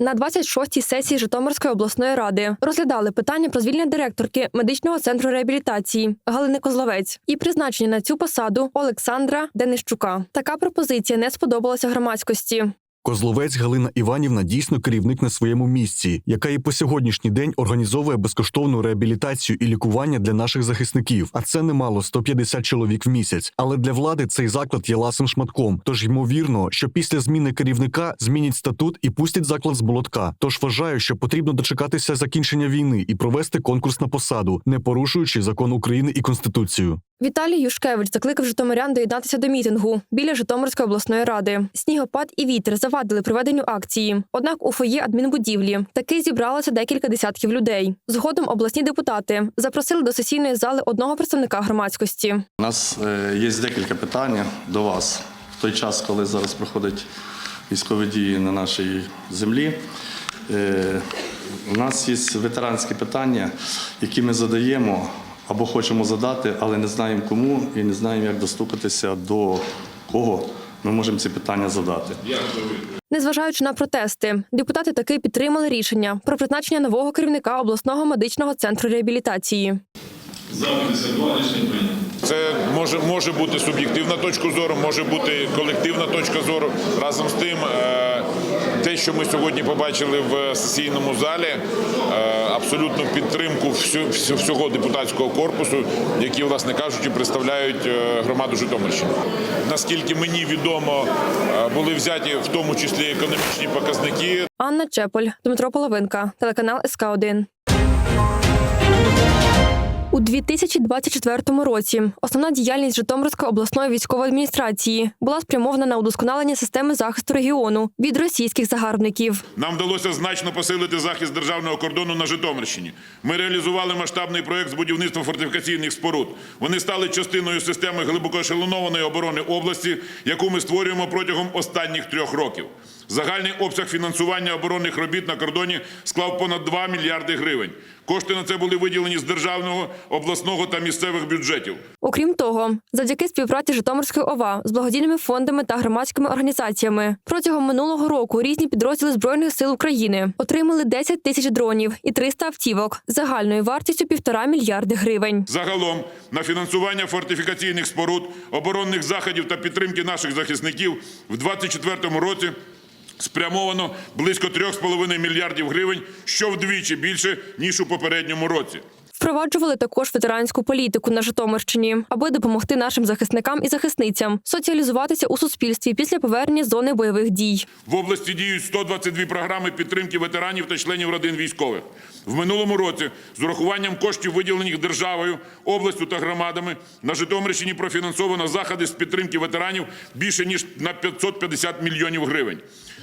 На 26-й сесії Житомирської обласної ради розглядали питання про звільнення директорки медичного центру реабілітації Галини Козловець і призначення на цю посаду Олександра Денищука. Така пропозиція не сподобалася громадськості. Козловець Галина Іванівна дійсно керівник на своєму місці, яка і по сьогоднішній день організовує безкоштовну реабілітацію і лікування для наших захисників. А це немало 150 чоловік в місяць. Але для влади цей заклад є ласим шматком. Тож ймовірно, що після зміни керівника змінять статут і пустять заклад з молотка. Тож вважаю, що потрібно дочекатися закінчення війни і провести конкурс на посаду, не порушуючи закон України і конституцію. Віталій Юшкевич закликав житомирян доєднатися до мітингу біля Житомирської обласної ради. Снігопад і вітер завадили проведенню акції. Однак у фоє адмінбудівлі таки зібралося декілька десятків людей. Згодом обласні депутати запросили до сесійної зали одного представника громадськості. У нас е, є декілька питань до вас. В той час, коли зараз проходять військові дії на нашій землі, е, у нас є ветеранські питання, які ми задаємо або хочемо задати, але не знаємо кому і не знаємо, як достукатися до кого ми можемо ці питання задати. Незважаючи на протести, депутати таки підтримали рішення про призначення нового керівника обласного медичного центру реабілітації. За 52 рішення прийнято. Це може, може бути суб'єктивна точка зору, може бути колективна точка зору. Разом з тим, е, те, що ми сьогодні побачили в сесійному залі, е, абсолютну підтримку всього депутатського корпусу, які, власне кажучи, представляють е, громаду Житомирщини. Наскільки мені відомо, е, були взяті в тому числі економічні показники. Анна Чеполь, Дмитро Половинка, телеканал СК 1 У 2024 році основна діяльність Житомирської обласної військової адміністрації була спрямована на удосконалення системи захисту регіону від російських загарбників. Нам вдалося значно посилити захист державного кордону на Житомирщині. Ми реалізували масштабний проект з будівництва фортифікаційних споруд. Вони стали частиною системи глибокоешелонованої оборони області, яку ми створюємо протягом останніх трьох років. Загальний обсяг фінансування оборонних робіт на кордоні склав понад 2 мільярди гривень. Кошти на це були виділені з державного, обласного та місцевих бюджетів. Окрім того, завдяки співпраці Житомирської ОВА з благодійними фондами та громадськими організаціями протягом минулого року різні підрозділи збройних сил України отримали 10 тисяч дронів і 300 автівок загальною вартістю півтора мільярди гривень. Загалом на фінансування фортифікаційних споруд, оборонних заходів та підтримки наших захисників в 2024 році спрямовано близько 3,5 мільярдів гривень, що вдвічі більше ніж у попередньому році. Впроваджували також ветеранську політику на Житомирщині, аби допомогти нашим захисникам і захисницям соціалізуватися у суспільстві після повернення зони бойових дій. В області діють 122 програми підтримки ветеранів та членів родин військових. В минулому році з урахуванням коштів, виділених державою, областю та громадами, на Житомирщині профінансовано заходи з підтримки ветеранів більше ніж на 550 мільйонів гривень.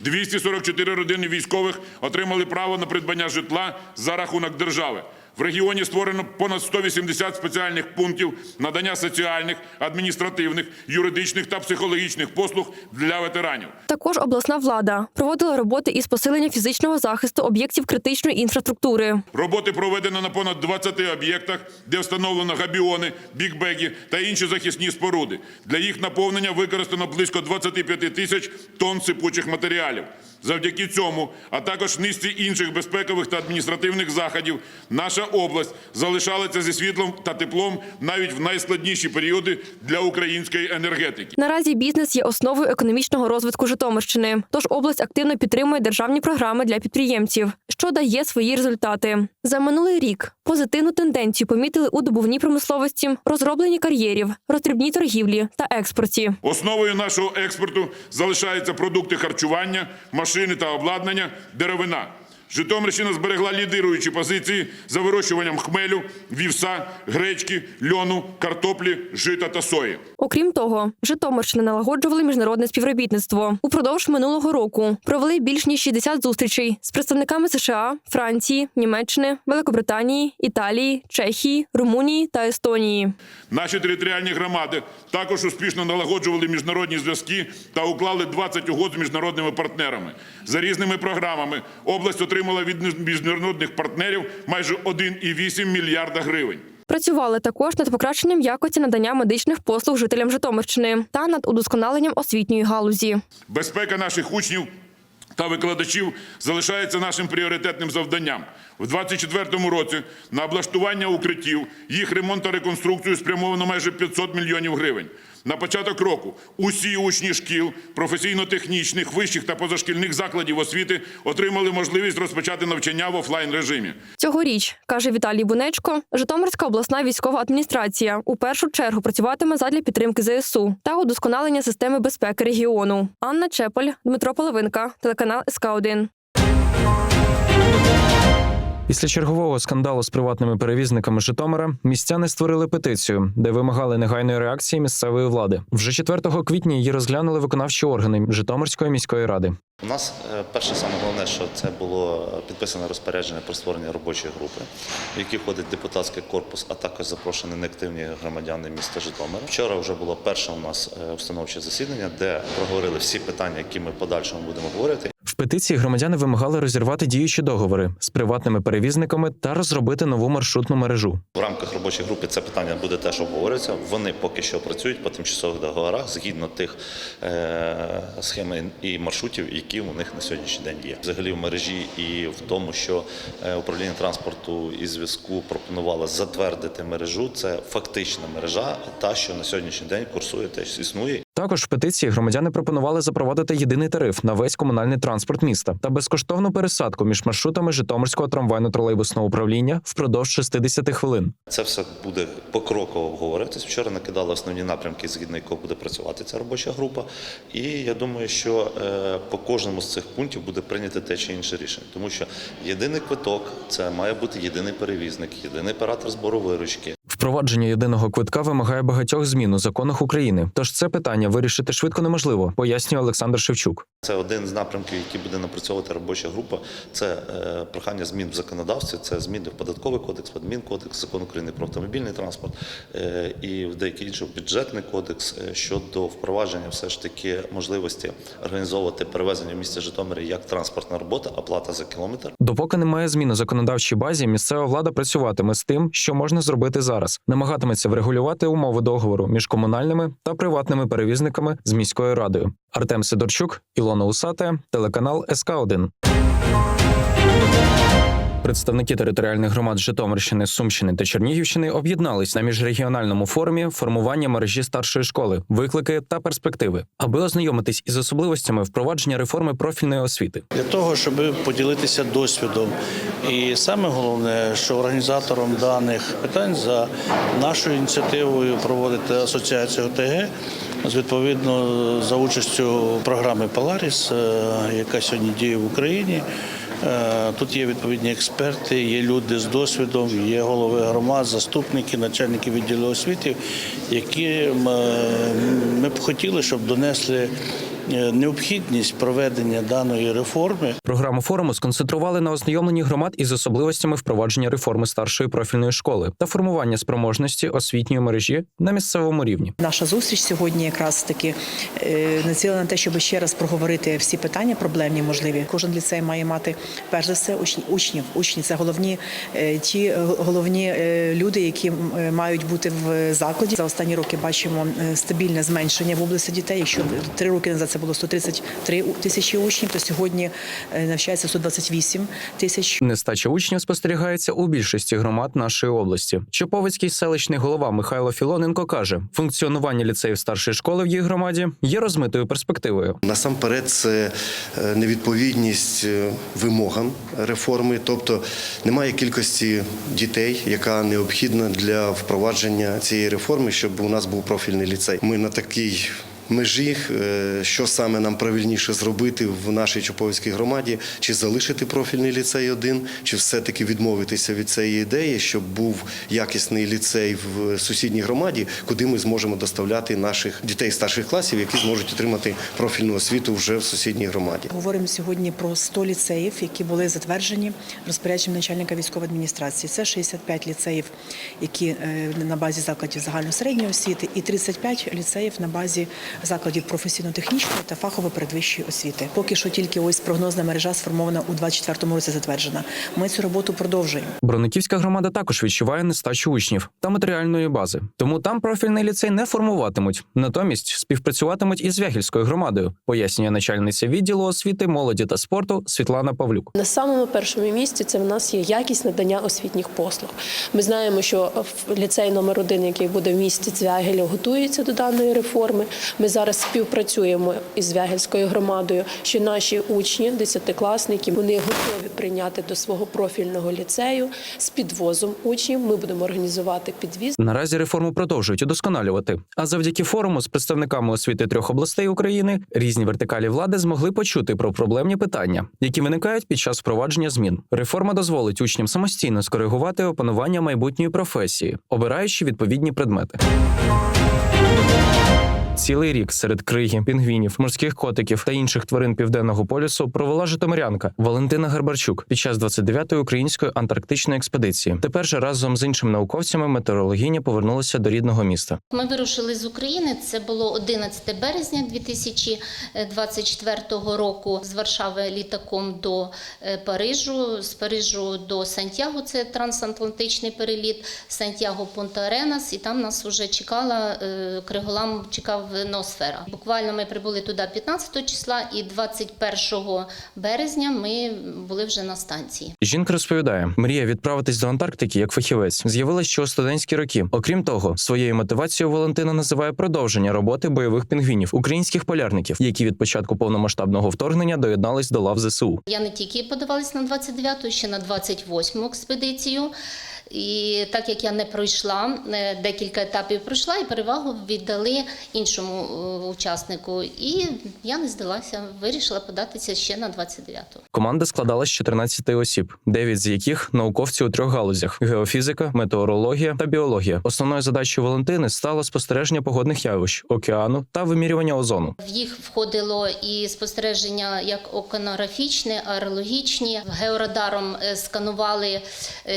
244 родини військових отримали право на придбання житла за рахунок держави. В регіоні створено понад 180 спеціальних пунктів надання соціальних, адміністративних, юридичних та психологічних послуг для ветеранів. Також обласна влада проводила роботи із посилення фізичного захисту об'єктів критичної інфраструктури. Роботи проведено на понад 20 об'єктах, де встановлено габіони, бікбеги та інші захисні споруди. Для їх наповнення використано близько 25 тисяч тонн сипучих матеріалів. Завдяки цьому, а також низці інших безпекових та адміністративних заходів, наша область залишалася зі світлом та теплом навіть в найскладніші періоди для української енергетики. Наразі бізнес є основою економічного розвитку Житомирщини, тож область активно підтримує державні програми для підприємців, що дає свої результати. За минулий рік позитивну тенденцію помітили у добувній промисловості, розробленні кар'єрів, роздрібній торгівлі та експорті. Основою нашого експорту залишаються продукти харчування, машини та обладнання, деревина. Житомирщина зберегла лідируючі позиції за вирощуванням хмелю, вівса, гречки, льону, картоплі, жита та сої. Окрім того, Житомирщина налагоджували міжнародне співробітництво. Упродовж минулого року провели більш ніж 60 зустрічей з представниками США, Франції, Німеччини, Великобританії, Італії, Чехії, Румунії та Естонії. Наші територіальні громади також успішно налагоджували міжнародні зв'язки та уклали 20 угод з міжнародними партнерами. За різними програмами область отримала від міжнародних партнерів майже 1,8 мільярда гривень. Працювали також над покращенням якості надання медичних послуг жителям Житомирщини та над удосконаленням освітньої галузі. Безпека наших учнів та викладачів залишається нашим пріоритетним завданням. В 2024 році на облаштування укриттів, їх ремонт та реконструкцію спрямовано майже 500 мільйонів гривень. На початок року усі учні шкіл, професійно-технічних, вищих та позашкільних закладів освіти отримали можливість розпочати навчання в офлайн режимі. Цьогоріч, каже Віталій Бунечко, Житомирська обласна військова адміністрація у першу чергу працюватиме задля підтримки ЗСУ та удосконалення системи безпеки регіону. Анна Чеполь, Дмитро Половинка, телеканал СК 1 Після чергового скандалу з приватними перевізниками Житомира містяни створили петицію, де вимагали негайної реакції місцевої влади. Вже 4 квітня її розглянули виконавчі органи Житомирської міської ради. У нас е, перше саме головне, що це було підписане розпорядження про створення робочої групи, в якій входить депутатський корпус, а також запрошені неактивні громадяни міста Житомира. Вчора вже було перше у нас е, установче засідання, де проговорили всі питання, які ми подальшому будемо говорити. Петиції громадяни вимагали розірвати діючі договори з приватними перевізниками та розробити нову маршрутну мережу. В рамках робочої групи це питання буде теж обговорюватися. Вони поки що працюють по тимчасових договорах згідно тих е, схем і маршрутів, які у них на сьогоднішній день є. Взагалі в мережі і в тому, що е, управління транспорту і зв'язку пропонувало затвердити мережу. Це фактична мережа, та що на сьогоднішній день курсує теж існує Також в петиції громадяни пропонували запровадити єдиний тариф на весь комунальний транспорт міста та безкоштовну пересадку між маршрутами Житомирського трамвайно-тролейбусного управління впродовж 60 хвилин. Це все буде покроково обговорюватись. Вчора накидали основні напрямки, згідно якого буде працювати ця робоча група. І я думаю, що е, по кожному з цих пунктів буде прийнято те чи інше рішення, тому що єдиний квиток це має бути єдиний перевізник, єдиний оператор збору виручки. Впровадження єдиного квитка вимагає багатьох змін у законах України. Тож це питання вирішити швидко неможливо, пояснює Олександр Шевчук. Це один з напрямків, який буде напрацьовувати робоча група. Це е, прохання змін в законодавстві, це зміни в податковий кодекс, в адмінкодекс, закон України про автомобільний транспорт е, і в деякий інший бюджетний кодекс е, щодо впровадження все ж таки можливості організовувати перевезення в місті Житомирі як транспортна робота, оплата за кілометр. Допоки немає змін у законодавчій базі, місцева влада працюватиме з тим, що можна зробити зараз. Намагатиметься врегулювати умови договору між комунальними та приватними перевізниками з міською радою. Артем Сидорчук, Ілона Усате, телеканал СК 1 Представники територіальних громад Житомирщини, Сумщини та Чернігівщини об'єднались на міжрегіональному форумі формування мережі старшої школи, виклики та перспективи, аби ознайомитись із особливостями впровадження реформи профільної освіти. для того, щоб поділитися досвідом. І саме головне, що організатором даних питань за нашою ініціативою проводити асоціацію ОТГ з відповідно за участю програми Polaris, е, яка сьогодні діє в Україні. Е, Тут є відповідні експерти, є люди з досвідом, є голови громад, заступники, начальники відділу освіти, які е, ми б хотіли, щоб донесли необхідність проведення даної реформи Програму форуму сконцентрували на ознайомленні громад із особливостями впровадження реформи старшої профільної школи та формування спроможності освітньої мережі на місцевому рівні. Наша зустріч сьогодні якраз таки е, націлена на те, щоб ще раз проговорити всі питання проблемні, можливі. Кожен ліцей має мати перш за все учнів. Учні це головні е, ті е, головні е, люди, які е, мають бути в закладі. За останні роки бачимо е, стабільне зменшення в області дітей. Якщо три роки назад це було 133 у- тисячі учнів, то сьогодні е, навчається 128 тисяч. Нестача учнів спостерігається у більшості громад нашої області. Чоповицький селищний голова Михайло Філоненко каже: функціонування ліцеїв старшої школи в їх громаді є розмитою перспективою. Насамперед, це е, невідповідність е, вимогам реформи, тобто немає кількості дітей, яка необхідна для впровадження цієї реформи, щоб у нас був профільний ліцей. Ми на такій межі, е, що саме нам правильніше зробити в нашій Чоповицькій громаді, чи залишити профільний ліцей один, чи все-таки відмовитися від цієї ідеї, щоб був якісний ліцей в сусідній громаді, куди ми зможемо доставляти наших дітей старших класів, які зможуть отримати профільну освіту вже в сусідній громаді. Говоримо сьогодні про 100 ліцеїв, які були затверджені розпорядженням начальника військової адміністрації. Це 65 ліцеїв, які е, на базі закладів загальної середньої освіти, і 35 ліцеїв на базі закладів професійно-технічної та фахово-передвищої освіти. Поки що тільки ось прогнозна мережа сформована у 2024 році затверджена. Ми цю роботу продовжуємо. Брониківська громада також відчуває нестачу учнів та матеріальної бази. Тому там профільний ліцей не формуватимуть. Натомість співпрацюватимуть із Вягільською громадою, пояснює начальниця відділу освіти, молоді та спорту Світлана Павлюк. На самому першому місці це в нас є якість надання освітніх послуг. Ми знаємо, що в ліцей номер один, який буде в місті Цвягелі, готується до даної реформи. Ми зараз співпрацюємо із Звягельською громадою, що наші учні, десятикласники, вони готові прийняти до свого профільного ліцею з підвозом учнів. Ми будемо організувати підвіз. Наразі реформу продовжують удосконалювати. А завдяки форуму з представниками освіти трьох областей України різні вертикалі влади змогли почути про проблемні питання, які виникають під час впровадження змін. Реформа дозволить учням самостійно скоригувати опанування майбутньої професії, обираючи відповідні предмети. Цілий рік серед криги, пінгвінів, морських котиків та інших тварин південного полюсу провела житомирянка Валентина Гарбарчук під час 29-ї української антарктичної експедиції. Тепер же разом з іншими науковцями метеорологиня повернулася до рідного міста. Ми вирушили з України. Це було 11 березня 2024 року. З Варшави літаком до е, Парижу, з Парижу до Сантьяго. Це трансатлантичний переліт. Сантьяго Понта Аренас, і там нас вже чекала е, Криголам чекав Ноосфера. Буквально ми прибули туди 15 числа, і 21 березня ми були вже на станції. Жінка розповідає, мрія відправитись до Антарктики як фахівець з'явилася ще у студентські роки. Окрім того, своєю мотивацією Валентина називає продовження роботи бойових пінгвінів, українських полярників, які від початку повномасштабного вторгнення доєднались до лав ЗСУ. Я не тільки подавалась на 29-ту, ще на 28-му експедицію. І так як я не пройшла, е, декілька етапів пройшла, і перевагу віддали іншому е, учаснику. І я не здалася, вирішила податися ще на 29-ту. Команда складалась з 14 осіб, 9 з яких науковці у трьох галузях: геофізика, метеорологія та біологія. Основною задачею Валентини стало спостереження погодних явищ, океану та вимірювання озону. В їх входило і спостереження як океанографічні, аерологічні. Георадаром е, сканували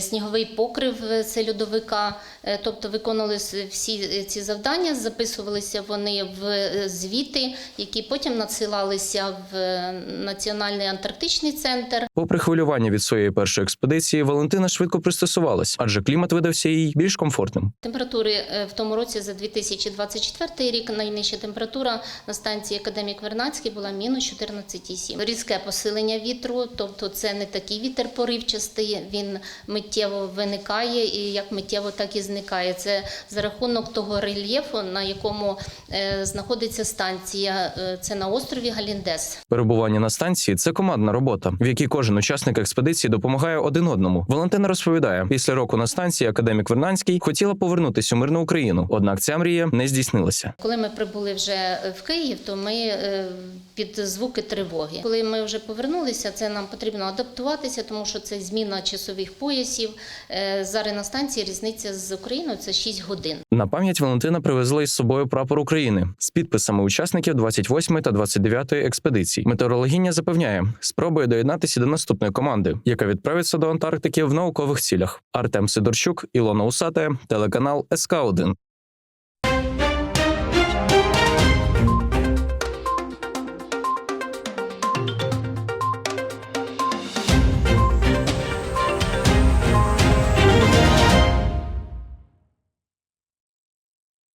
сніговий покрив е, це льодовика, Е, тобто виконували всі е, ці завдання, записувалися вони в звіти, які потім надсилалися в Національний антарктичний центр. Попри хвилювання від своєї першої експедиції, Валентина швидко пристосувалась, адже клімат видався їй більш комфортним. Температури в тому році за 2024 рік найнижча температура на станції Академік Вернадський була мінус 14,7. Різке посилення вітру, тобто це не такий вітер поривчастий, він миттєво виникає і як миттєво, так і зникає. Це за рахунок того рельєфу, на якому е, знаходиться станція. Е, Це на острові Галіндес. Перебування на станції це командна робота, в якій кожен учасник експедиції допомагає один одному. Валентина розповідає, після року на станції академік Вернанський хотіла повернутися у мирну Україну, однак ця мрія не здійснилася. Коли ми прибули вже в Київ, то ми е, під звуки тривоги. Коли ми вже повернулися, це нам потрібно адаптуватися, тому що це зміна часових поясів. Зараз на станції різниця з Україною це 6 годин. На пам'ять Валентина привезла із собою прапор України з підписами учасників 28 та 29 експедицій. Метеорологиня запевняє, спробує доєднатися до наступної команди, яка відправиться до Антарктики в наукових цілях. Артем Сидорчук, Ілона Усате, телеканал СК 1